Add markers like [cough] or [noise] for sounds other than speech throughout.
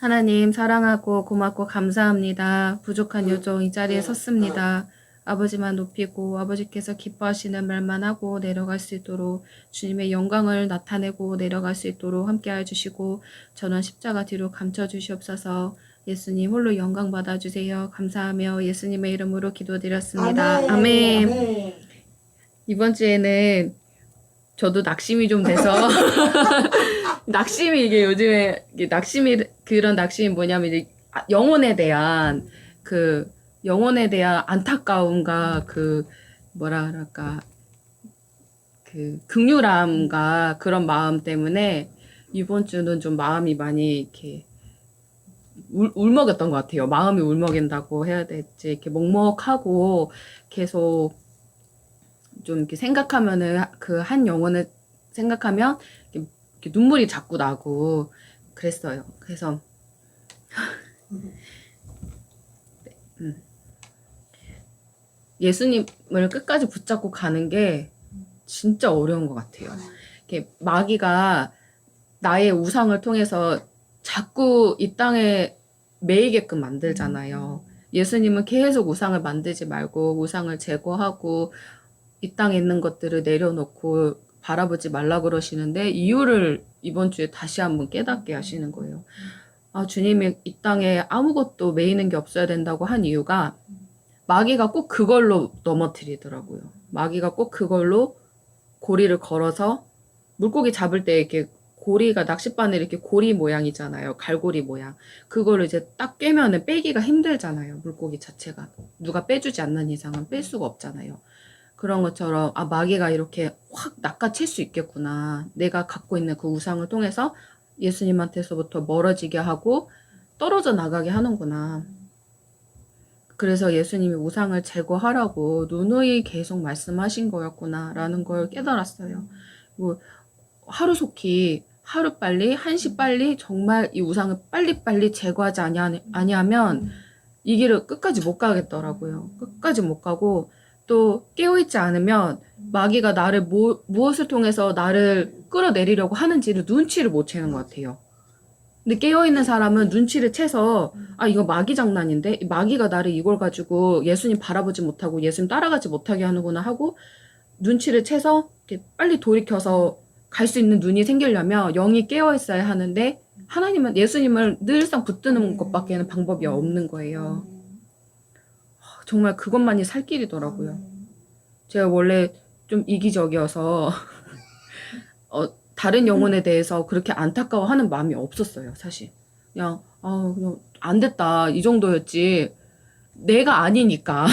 하나님 사랑하고 고맙고 감사합니다. 부족한 요정 이 자리에 섰습니다. 아버지만 높이고 아버지께서 기뻐하시는 말만 하고 내려갈 수 있도록 주님의 영광을 나타내고 내려갈 수 있도록 함께해 주시고 저는 십자가 뒤로 감춰 주시옵소서. 예수님 홀로 영광 받아 주세요. 감사하며 예수님의 이름으로 기도드렸습니다. 아멘. 이번 주에는 저도 낙심이 좀 돼서 [laughs] 낙심이 이게 요즘에 이게 낙심이 그런 낙심이 뭐냐면 이제 아, 영혼에 대한 그 영혼에 대한 안타까움과 그 뭐라 그럴까 그 극률함과 그런 마음 때문에 이번 주는 좀 마음이 많이 이렇게 울, 울먹였던 것 같아요. 마음이 울먹인다고 해야 될지 이렇게 먹먹하고 계속 좀 이렇게 생각하면은 그 한 영혼을 생각하면 눈물이 자꾸 나고 그랬어요. 그래서 네, 음. 예수님을 끝까지 붙잡고 가는 게 진짜 어려운 것 같아요. 이렇게 마귀가 나의 우상을 통해서 자꾸 이 땅에 매이게끔 만들잖아요. 예수님은 계속 우상을 만들지 말고 우상을 제거하고 이 땅에 있는 것들을 내려놓고 바라보지 말라 그러시는데 이유를 이번 주에 다시 한번 깨닫게 하시는 거예요. 아, 주님이 이 땅에 아무것도 매이는 게 없어야 된다고 한 이유가 마귀가 꼭 그걸로 넘어뜨리더라고요. 마귀가 꼭 그걸로 고리를 걸어서 물고기 잡을 때 이렇게 고리가 낚싯바늘 이렇게 고리 모양이잖아요. 갈고리 모양. 그걸 이제 딱 깨면은 빼기가 힘들잖아요. 물고기 자체가. 누가 빼주지 않는 이상은 뺄 수가 없잖아요. 그런 것처럼 아 마귀가 이렇게 확 낚아챌 수 있겠구나. 내가 갖고 있는 그 우상을 통해서 예수님한테서부터 멀어지게 하고 떨어져 나가게 하는구나. 그래서 예수님이 우상을 제거하라고 누누이 계속 말씀하신 거였구나라는 걸 깨달았어요. 뭐 하루속히 하루 빨리 한시 빨리 정말 이 우상을 빨리빨리 제거하지 아니하, 아니하면 이 길을 끝까지 못 가겠더라고요. 끝까지 못 가고 또 깨어있지 않으면 마귀가 나를 뭐, 무엇을 통해서 나를 끌어내리려고 하는지를 눈치를 못 채는 것 같아요. 근데 깨어있는 사람은 눈치를 채서 아 이거 마귀 장난인데 이 마귀가 나를 이걸 가지고 예수님 바라보지 못하고 예수님 따라가지 못하게 하는구나 하고 눈치를 채서 이렇게 빨리 돌이켜서 갈 수 있는 눈이 생기려면 영이 깨어 있어야 하는데 하나님은 예수님을 늘상 붙드는 것밖에는 방법이 없는 거예요. 정말 그것만이 살 길이더라고요. 제가 원래 좀 이기적이어서 [laughs] 어, 다른 영혼에 대해서 그렇게 안타까워하는 마음이 없었어요, 사실. 그냥 아 그냥 안 됐다 이 정도였지 내가 아니니까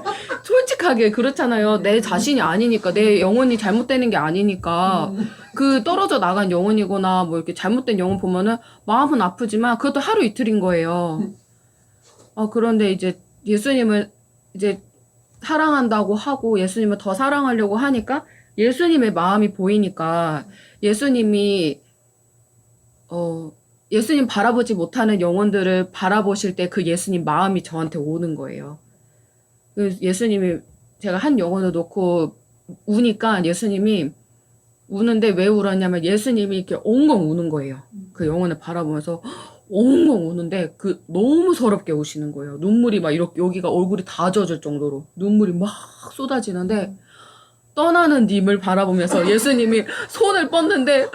[laughs] 솔직하게 그렇잖아요. 내 자신이 아니니까 내 영혼이 잘못되는 게 아니니까 그 떨어져 나간 영혼이거나 뭐 이렇게 잘못된 영혼 보면은 마음은 아프지만 그것도 하루 이틀인 거예요. 아 그런데 이제 예수님을 이제 사랑한다고 하고 예수님을 더 사랑하려고 하니까 예수님의 마음이 보이니까 예수님이 어 예수님 바라보지 못하는 영혼들을 바라보실 때 그 예수님 마음이 저한테 오는 거예요. 그 예수님이 제가 한 영혼을 놓고 우니까 예수님이 우는데 왜 울었냐면 예수님이 이렇게 엉엉 우는 거예요. 그 영혼을 바라보면서 엉엉 우는데 그 너무 서럽게 우시는 거예요. 눈물이 막 이렇게 여기가 얼굴이 다 젖을 정도로 눈물이 막 쏟아지는데 떠나는 님을 바라보면서 [laughs] 예수님이 손을 뻗는데.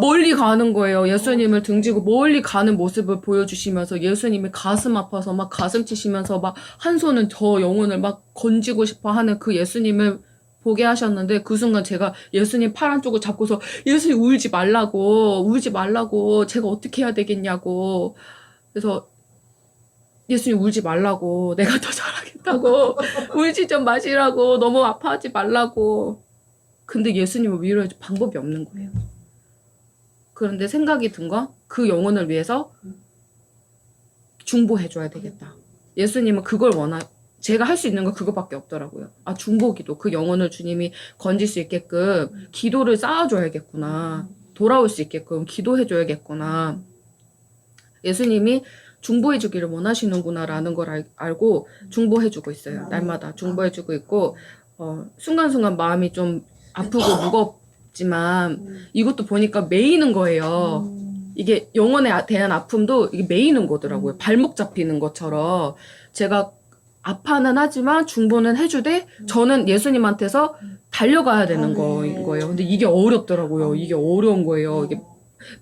멀리 가는 거예요. 예수님을 등지고 멀리 가는 모습을 보여주시면서 예수님이 가슴 아파서 막 가슴 치시면서 막 한 손은 저 영혼을 막 건지고 싶어 하는 그 예수님을 보게 하셨는데 그 순간 제가 예수님 팔 한쪽을 잡고서 예수님 울지 말라고 울지 말라고 제가 어떻게 해야 되겠냐고 그래서 예수님 울지 말라고 [laughs] 내가 더 잘하겠다고 [laughs] 울지 좀 마시라고 너무 아파하지 말라고 근데 예수님을 위로해 줄 방법이 없는 거예요. 그런데 생각이 든 건 그 영혼을 위해서 중보해 줘야 되겠다. 예수님은 그걸 원하, 제가 할 수 있는 건 그거밖에 없더라고요. 아, 중보기도. 그 영혼을 주님이 건질 수 있게끔 기도를 쌓아줘야겠구나. 돌아올 수 있게끔 기도해줘야겠구나. 예수님이 중보해주기를 원하시는구나라는 걸 알, 알고 중보해주고 있어요. 날마다 중보해주고 있고, 어, 순간순간 마음이 좀 아프고 무겁지만 이것도 보니까 매이는 거예요. 이게 영혼에 아- 대한 아픔도 이게 메이는 거더라고요. 발목 잡히는 것처럼 제가 아파는 하지만 중보는 해주되 저는 예수님한테서 달려가야 되는 거인 거예요. 근데 이게 어렵더라고요. 이게 어려운 거예요. 이게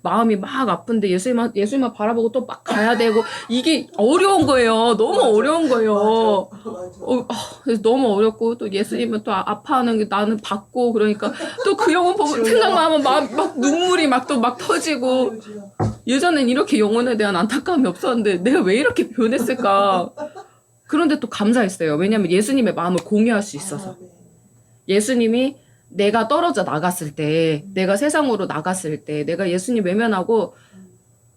마음이 막 아픈데 예수님만 예수님만 바라보고 또 막 가야 되고 이게 어려운 거예요. 너무 어려운 거예요. 어, 아, 그래서 너무 어렵고 또 예수님은 또 아- 아파하는 게 나는 받고 그러니까 또 그 영혼 보면 생각만 하면 막, 막 눈물이 막 또 막 터지고 예전엔 이렇게 영혼에 대한 안타까움이 없었는데 내가 왜 이렇게 변했을까 그런데 또 감사했어요 왜냐면 예수님의 마음을 공유할 수 있어서 예수님이 내가 떨어져 나갔을 때 내가 세상으로 나갔을 때 내가 예수님 외면하고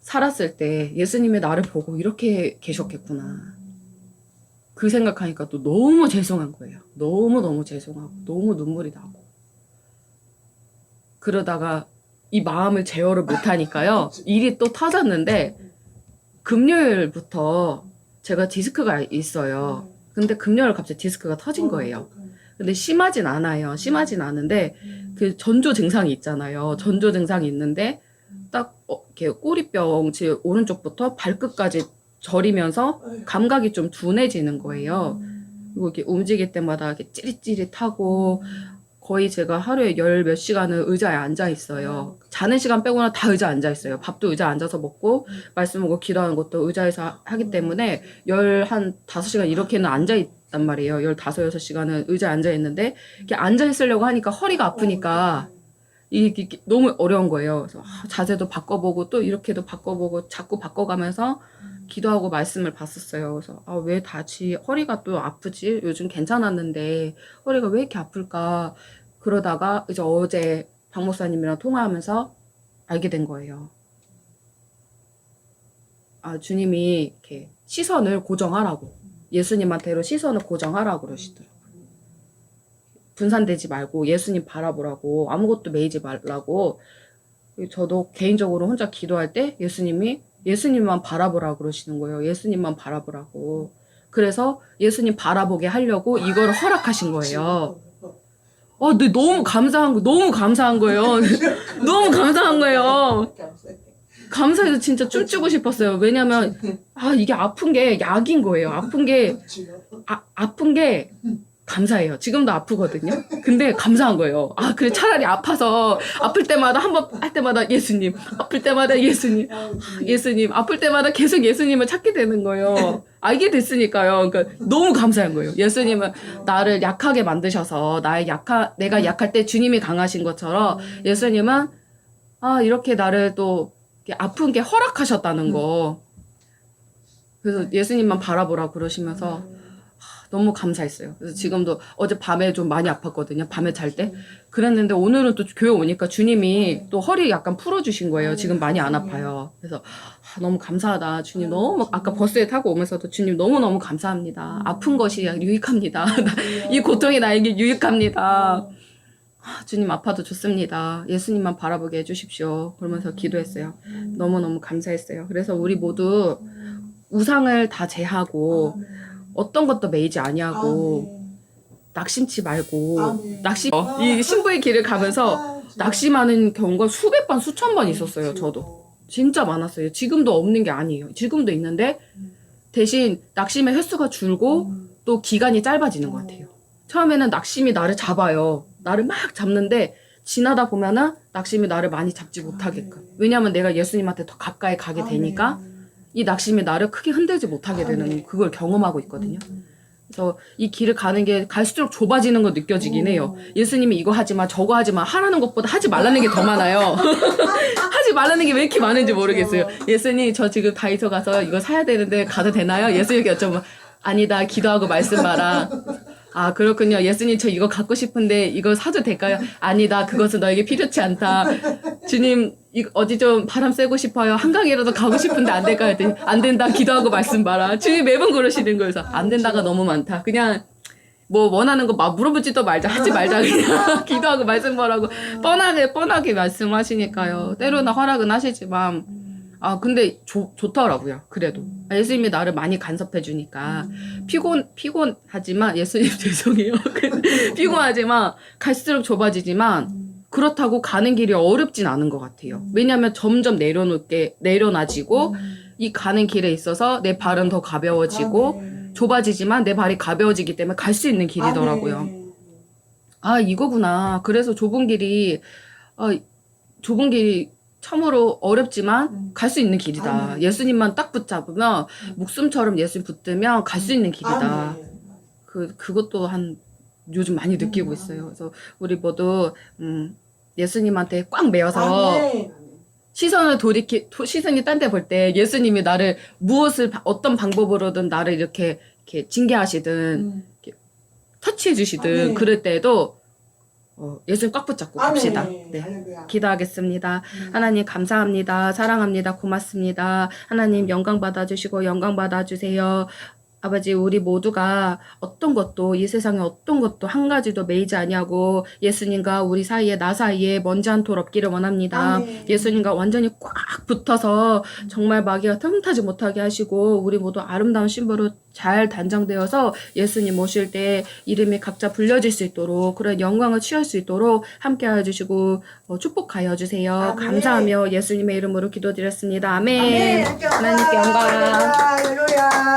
살았을 때 예수님의 나를 보고 이렇게 계셨겠구나 그 생각하니까 또 너무 죄송한 거예요. 너무너무 죄송하고, 너무 눈물이 나고. 그러다가 이 마음을 제어를 못하니까요. [laughs] 일이 또 터졌는데, 금요일부터 제가 디스크가 있어요. 근데 금요일 갑자기 디스크가 터진 거예요. 근데 심하진 않아요. 심하진 않은데, 그 전조 증상이 있잖아요. 전조 증상이 있는데, 딱, 어, 이렇게 꼬리뼈, 제 오른쪽부터 발끝까지 저리면서 감각이 좀 둔해지는 거예요. 그리고 이렇게 움직일 때마다 이렇게 찌릿찌릿하고 거의 제가 하루에 열 몇 시간을 의자에 앉아 있어요. 자는 시간 빼고는 다 의자 앉아 있어요. 밥도 의자 앉아서 먹고 말씀하고 기도하는 것도 의자에서 하기 때문에 열 한 다섯 시간 이렇게는 앉아 있단 말이에요. 열 다섯 여섯 시간은 의자에 앉아 있는데 이렇게 앉아 있으려고 하니까 허리가 아프니까 이게 이게 너무 어려운 거예요. 그래서 아, 자세도 바꿔보고 또 이렇게도 바꿔보고 자꾸 바꿔가면서 기도하고 말씀을 봤었어요. 그래서 아, 왜 다시 허리가 또 아프지? 요즘 괜찮았는데 허리가 왜 이렇게 아플까? 그러다가 이제 어제 박 목사님이랑 통화하면서 알게 된 거예요. 아, 주님이 이렇게 시선을 고정하라고. 예수님한테로 시선을 고정하라고 그러시더라고요. 분산되지 말고 예수님 바라보라고 아무것도 매이지 말라고 저도 개인적으로 혼자 기도할 때 예수님이 예수님만 바라보라고 그러시는 거예요. 예수님만 바라보라고. 그래서 예수님 바라보게 하려고 이걸 허락하신 거예요. 어, 근데 너무 감사한 거, 너무 감사한 거예요. [laughs] 너무 감사한 거예요. 감사해서 진짜 춤추고 싶었어요. 왜냐면, 아, 이게 아픈 게 약인 거예요. 아픈 게, 아, 아픈 게 감사해요. 지금도 아프거든요. 근데 감사한 거예요. 아, 그래, 차라리 아파서, 아플 때마다 한 번 할 때마다 예수님, 아플 때마다 예수님, 예수님, 아플 때마다 계속 예수님을 찾게 되는 거예요. 알게 됐으니까요. 그러니까 너무 감사한 거예요. 예수님은 나를 약하게 만드셔서 나의 약하 내가 약할 때 주님이 강하신 것처럼 예수님은 아 이렇게 나를 또 아픈 게 허락하셨다는 거. 그래서 예수님만 바라보라 그러시면서 하, 너무 감사했어요. 그래서 지금도 어제 밤에 좀 많이 아팠거든요. 밤에 잘 때. 그랬는데 오늘은 또 교회 오니까 주님이 또 허리 약간 풀어주신 거예요. 지금 많이 안 아파요. 그래서 아, 너무 감사하다. 주님 너무 아까 버스에 타고 오면서도 주님 너무 너무 감사합니다. 아픈 것이 유익합니다. [laughs] 이 고통이 나에게 유익합니다. 아, 주님 아파도 좋습니다. 예수님만 바라보게 해주십시오. 그러면서 기도했어요. 너무 너무 감사했어요. 그래서 우리 모두 우상을 다 제하고 어떤 것도 매이지 아니하고 낙심치 말고 아멘. 낙심 어, 이 신부의 길을 가면서 낙심하는 경우가 수백 번 수천 번 있었어요. 저도 진짜 많았어요. 지금도 없는 게 아니에요. 지금도 있는데 대신 낙심의 횟수가 줄고 또 기간이 짧아지는 것 같아요. 처음에는 낙심이 나를 잡아요. 나를 막 잡는데 지나다 보면은 낙심이 나를 많이 잡지 못하게끔. 왜냐하면 내가 예수님한테 더 가까이 가게 되니까 이 낙심이 나를 크게 흔들지 못하게 되는 그걸 경험하고 있거든요. 그래서 이 길을 가는 게 갈수록 좁아지는 거 느껴지긴 해요. 예수님이 이거 하지 마, 저거 하지 마, 하라는 것보다 하지 말라는 게 더 많아요. [laughs] 하지 말라는 게 왜 이렇게 많은지 모르겠어요. 예수님, 저 지금 다이소 가서 이거 사야 되는데 가도 되나요? 예수님께 여쭤보면, 아니다, 기도하고 말씀 마라. 아, 그렇군요. 예수님, 저 이거 갖고 싶은데 이거 사도 될까요? 아니다, 그것은 너에게 필요치 않다. 주님, 이, 어디 좀 바람 쐬고 싶어요. 한강이라도 가고 싶은데 안 될까요? 했더니, 안 된다, 기도하고 말씀 마라. 주님 매번 그러시는 거여서 안 된다가 너무 많다. 그냥, 뭐 원하는 거 막 물어보지도 말자. 하지 말자. 그냥 [laughs] 기도하고 말씀 뭐라고. 뻔하게 뻔하게 말씀하시니까요. 때로는 허락은 하시지만. 아 근데 좋 좋더라고요. 그래도. 아, 예수님이 나를 많이 간섭해 주니까. 피곤 피곤하지만 예수님 [laughs] 죄송해요. [laughs] 피곤하지만 갈수록 좁아지지만 그렇다고 가는 길이 어렵진 않은 것 같아요. 음. 왜냐하면 점점 내려놓게 내려놔지고 음. 이 가는 길에 있어서 내 발은 더 가벼워지고 아, 네. 좁아지지만 내 발이 가벼워지기 때문에 갈 수 있는 길이더라고요. 아, 네. 아, 이거구나. 그래서 좁은 길이, 아, 좁은 길이 참으로 어렵지만 음. 갈수 있는 길이다. 아, 네. 예수님만 딱 붙잡으면, 음. 목숨처럼 예수님 붙들면 갈 수 있는 길이다. 아, 네. 그, 그것도 한, 요즘 많이 느끼고 음. 있어요. 그래서 우리 모두, 음, 예수님한테 꽉 매여서 아, 네. 시선을 돌이키, 도- 시선이 딴 데 볼 때 예수님이 나를 무엇을, 바- 어떤 방법으로든 나를 이렇게, 이렇게 징계하시든, 음. 터치해 주시든 아, 네. 그럴 때에도 어, 예수님 꽉 붙잡고 아, 갑시다. 네. 네. 할렐루야. 기도하겠습니다. 음. 하나님 감사합니다. 사랑합니다. 고맙습니다. 하나님 영광 받아주시고 영광 받아주세요. 아버지 우리 모두가 어떤 것도 이 세상에 어떤 것도 한 가지도 매이지 아니하고 예수님과 우리 사이에 나 사이에 먼지 한 톨 없기를 원합니다. 아멘. 예수님과 완전히 꽉 붙어서 정말 마귀가 틈타지 못하게 하시고 우리 모두 아름다운 신부로 잘 단장되어서 예수님 오실 때 이름이 각자 불려질 수 있도록 그런 영광을 취할 수 있도록 함께하여 주시고 어, 축복하여 주세요. 아멘. 감사하며 예수님의 이름으로 기도드렸습니다. 아멘. 아멘. 하나님께 영광. 할렐루야.